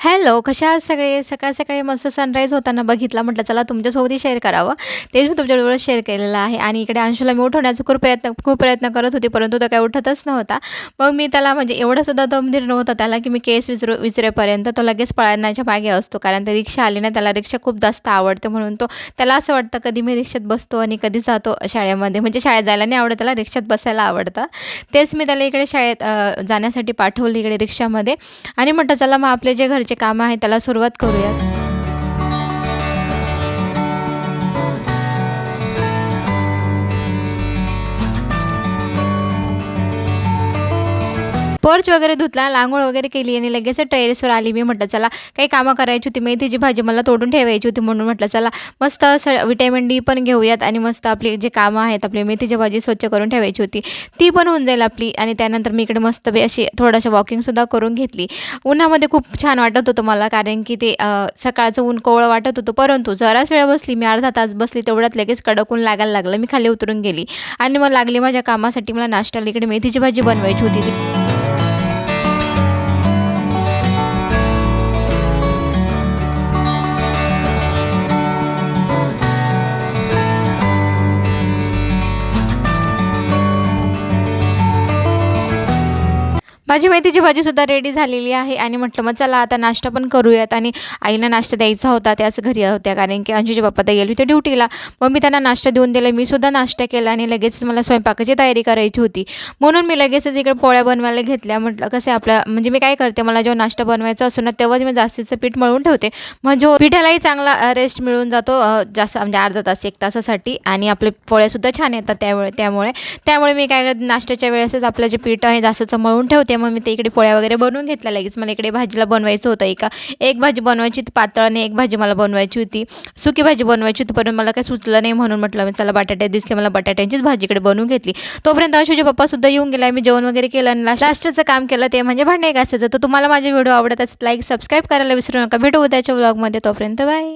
Hello कशा आहात सगळे? सकाळ सकाळी मस्त सनराईज होताना बघितला. म्हटलं चला तुमच्यासोबतही शेअर करावं. तेच मी तुमच्याबरोबर शेअर केलेलं आहे. आणि इकडे अंशुला मी उठवण्याचा खूप प्रयत्न खूप प्रयत्न करत होती परंतु तो काय उठतच नव्हता. मग मी त्याला म्हणजे एवढासुद्धा दमधीर नव्हता त्याला की मी केस विचरू विचरेपर्यंत तो लगेच पळण्याच्या मागे असतो. कारण ते रिक्षा आली ना त्याला रिक्षा खूप जास्त आवडते. म्हणून तो त्याला असं वाटतं कधी मी रिक्षात बसतो आणि कधी जातो शाळेमध्ये. म्हणजे शाळेत जायला नाही आवडत त्याला रिक्षात बसायला आवडतं. तेच मी त्याला इकडे शाळेत जाण्यासाठी पाठवलं इकडे रिक्षामध्ये. आणि म्हटलं चला मग आपले जे घर घरचे कामं आहे त्याला सुरुवात करूयात. पर्च वगैरे धुतला लांगोळ वगैरे केली आणि लगेच टेरेसवर आली मी. म्हटलं चला काही कामं करायची होती मेथीची भाजी मला तोडून ठेवायची होती म्हणून. म्हटलं चला मस्त असं विटॅमिन डी पण घेऊयात आणि मस्त आपली जे कामं आहेत आपली मेथीची भाजी स्वच्छ करून ठेवायची होती. ती पण होऊन जाईल आपली. आणि त्यानंतर मी इकडे मस्त बी अशी थोडंसं वॉकिंगसुद्धा करून घेतली. उन्हामध्ये खूप छान वाटत होतं मला कारण की ते सकाळचं ऊन कोवळं वाटत होतं. परंतु जराच वेळ बसली मी अर्धा तास बसली तेवढ्यात लगेच कडक ऊन लागायला लागलं. मी खाली उतरून गेली. आणि मग लागली माझ्या कामासाठी मला नाश्त्याला इकडे मेथीची भाजी बनवायची होती. ती माझी मेथीची भाजीसुद्धा रेडी झालेली आहे आणि म्हटलं मग चला आता नाश्ता पण करूयात. आणि आईला नाश्ता द्यायचा होता त्याच घरी होत्या. कारण की अंजूचे पप्पा तर गेले होते ड्युटीला मग मी त्यांना नाश्ता देऊन दिला. मी सुद्धा नाश्ता केला आणि लगेचच मला स्वयंपाकाची तयारी करायची होती. म्हणून मी लगेचच इकडे पोळ्या बनवायला घेतल्या. म्हटलं कसं आपलं म्हणजे मी काय करते मला जेव्हा नाश्ता बनवायचा असतो ना तेव्हाच मी जास्तीचं पीठ मळून ठेवते. म्हणजे पिठालाही चांगला रेस्ट मिळून जातो जास्त म्हणजे अर्धा तास एक तासासाठी. आणि आपले पोळ्यासुद्धा छान येतात त्यामुळे त्यामुळे. त्यामुळे मी काय करते नाश्त्याच्या वेळेसच आपलं जे पीठ आहे जास्तचं मळून ठेवते. मग मी ते इकडे पोळ्या वगैरे बनवून घेतल्या लगेच. मला इकडे भाजीला बनवायचं होतं एका. एक भाजी बनवायची होती पातळ आणि एक भाजी मला बनवायची होती. सुकी भाजी बनवायची होती पण मला काही सुचलं नाही म्हणून म्हटलं मी चला बटाटे दिसले मला बटाट्यांचीच भाजी इकडे बनवून घेतली. तोपर्यंत अंशूचे पप्पासुद्धा येऊन गेला मी जेवण वगैरे केलं आणि लास्टचं काम केलं ते म्हणजे भांडे घासायचं. तर तुम्हाला माझे व्हिडिओ आवडत असेल लाईक सबस्क्राईब करायला विसरू नका. भेटू उद्याच्या ब्लॉगमध्ये तोपर्यंत बाय